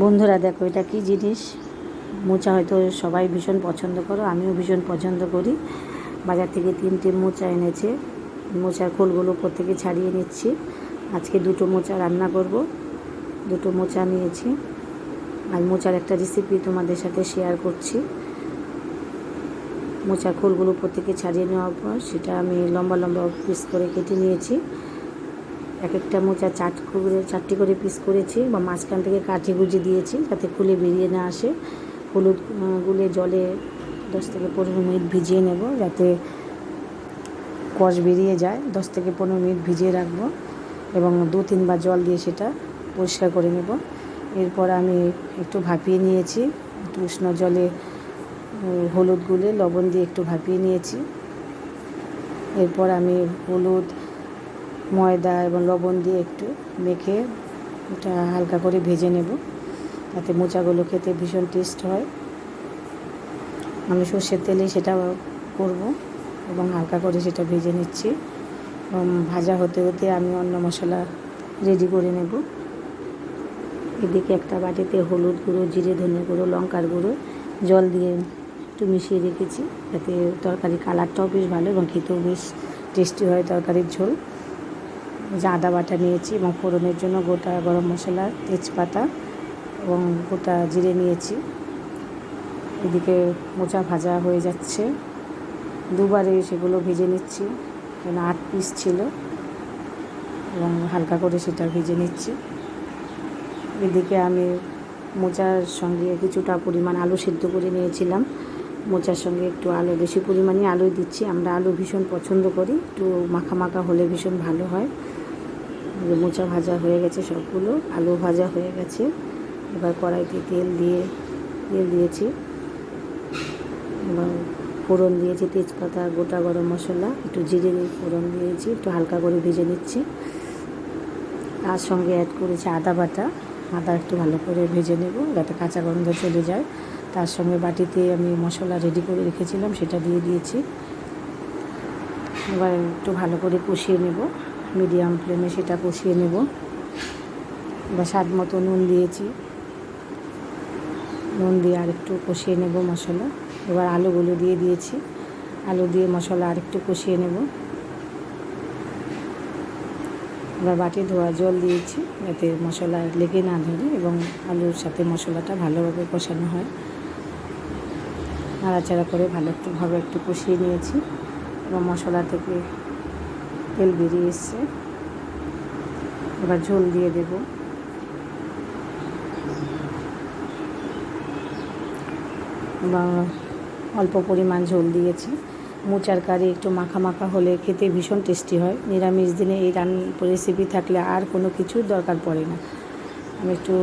বন্ধুরা, দেখো এটা কি জিনিস? মোচা হয়তো সবাই ভীষণ পছন্দ করো, আমিও ভীষণ পছন্দ করি। বাজার থেকে তিনটে মোচা এনেছে, মোচার খোলগুলো প্রত্যেকে ছাড়িয়ে নিচ্ছি। আজকে দুটো মোচা রান্না করব, দুটো মোচা নিয়েছি। আর মোচার একটা রেসিপি তোমাদের সাথে শেয়ার করছি। মোচার খোলগুলো প্রত্যেকে ছাড়িয়ে নেওয়ার পর সেটা আমি লম্বা লম্বা পিস করে কেটে নিয়েছি। এক একটা মোচা চাট করে, চারটি করে পিস করেছি বা মাঝখান থেকে কাঠি গুঁজে দিয়েছি যাতে খুলে বেরিয়ে না আসে। হলুদ গুলে জলে দশ থেকে পনেরো মিনিট ভিজিয়ে নেব যাতে কষ বেরিয়ে যায়। দশ থেকে পনেরো মিনিট ভিজিয়ে রাখব এবং দু তিনবার জল দিয়ে সেটা পরিষ্কার করে নেব। এরপর আমি একটু ভাপিয়ে নিয়েছি, একটু উষ্ণ জলে হলুদ গুলে লবণ দিয়ে একটু ভাপিয়ে নিয়েছি। এরপর আমি হলুদ ময়দা এবং লবণ দিয়ে একটু মেখে এটা হালকা করে ভেজে নেব। তাতে মোচাগুলো খেতে ভীষণ টেস্ট হয়। আমি সর্ষের তেলে সেটা করব এবং হালকা করে সেটা ভেজে নিচ্ছি। এবং ভাজা হতে হতে আমি অন্য মশলা রেডি করে নেব। এদিকে একটা বাটিতে হলুদ গুঁড়ো, জিরে, ধনে গুঁড়ো, লঙ্কার গুঁড়ো, জল দিয়ে একটু মিশিয়ে রেখেছি। যাতে তরকারি কালারটাও বেশ ভালো এবং খেতেও বেশ টেস্টি হয় তরকারির ঝোল। যে আদা বাটা নিয়েছি এবং ফোড়নের জন্য গোটা গরম মশলা, তেজপাতা এবং গোটা জিরে নিয়েছি। এদিকে মোচা ভাজা হয়ে যাচ্ছে। দুবারে সেগুলো ভেজে নিচ্ছি, কেন আট পিস ছিল এবং হালকা করে সেটা ভেজে নিচ্ছি। এদিকে আমি মোচার সঙ্গে কিছুটা পরিমাণ আলু সেদ্ধ করে নিয়েছিলাম। মোচার সঙ্গে একটু আলু, বেশি পরিমাণে আলু দিচ্ছি। আমরা আলু ভীষণ পছন্দ করি, একটু মাখা মাখা হলে ভীষণ ভালো হয়। মোচা ভাজা হয়ে গেছে সবগুলো, আলু ভাজা হয়ে গেছে। এবার কড়াইতে তেল দিয়ে, তেল দিয়েছি। এবার ফোড়ন দিয়েছি, তেজপাতা, গোটা গরম মশলা, একটু জিরে দিয়ে ফোড়ন দিয়েছি, একটু হালকা করে ভেজে নিচ্ছি। তার সঙ্গে অ্যাড করেছি আদা বাটা, আদা একটু ভালো করে ভেজে নেব, যাতে কাঁচা গন্ধ চলে যায়। তার সঙ্গে বাটিতে আমি মশলা রেডি করে রেখেছিলাম, সেটা দিয়ে দিয়েছি। এবার একটু ভালো করে কষিয়ে নেব। মিডিয়াম ফ্লেমে সেটা কষিয়ে নেব। বা স্বাদ মতো নুন দিয়েছি। নুন দিয়ে আরেকটু কষিয়ে নেব মশলা। এবার আলুগুলো দিয়ে দিয়েছি। আলু দিয়ে মশলা আরেকটু কষিয়ে নেব। এবার বাটি ধোয়া জল দিয়েছি যাতে মশলা লেগে না ধরে এবং আলুর সাথে মশলাটা ভালোভাবে কষানো হয়। নাড়াচাড়া করে ভালো একটু ভাবে একটু কষিয়ে নিয়েছি। এবং মশলা থেকে তেল বেরিয়ে এসছে। এবার ঝোল দিয়ে দেব। এবং অল্প পরিমাণ ঝোল দিয়েছি। মোচার কারি একটু মাখা মাখা হলে খেতে ভীষণ টেস্টি হয়। নিরামিষ দিনে এই রান রেসিপি থাকলে আর কোনো কিছুর দরকার পড়ে না। আমি একটু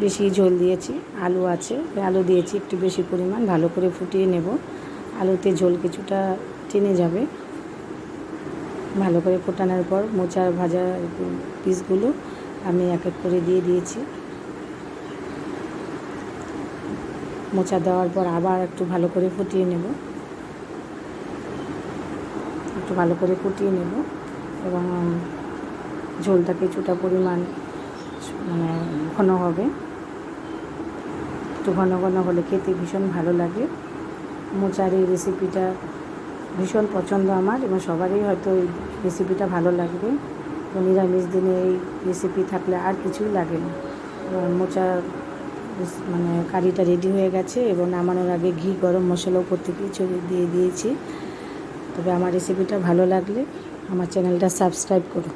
বেশি ঝোল দিয়েছি। আলু আছে। আলু দিয়েছি একটু বেশি পরিমাণ। ভালো করে ফুটিয়ে নেব। আলুতে ঝোল কিছুটা টেনে যাবে। ভালো করে ফোটানোর পর মোচার ভাজা পিসগুলো আমি এক এক করে দিয়ে দিয়েছি। মোচা দেওয়ার পর আবার একটু ভালো করে ফুটিয়ে নেব। একটু ভালো করে ফুটিয়ে নেব এবং ঝোলটা কিছুটা পরিমাণ মানে ঘন হবে। একটু ঘন ঘন হলে খেতে ভীষণ ভালো লাগে। মোচার এই রেসিপিটা ভীষণ পছন্দ আমার এবং সবারই হয়তো এই রেসিপিটা ভালো লাগবে। তো নিরামিষ দিনে এই রেসিপি থাকলে আর কিছুই লাগে না। এবং মোচা মানে কারিটা রেডি হয়ে গেছে এবং নামানোর আগে ঘি, গরম মশলা উপর থেকে ছড়িয়ে দিয়ে দিয়েছি। তবে আমার রেসিপিটা ভালো লাগলে আমার চ্যানেলটা সাবস্ক্রাইব করো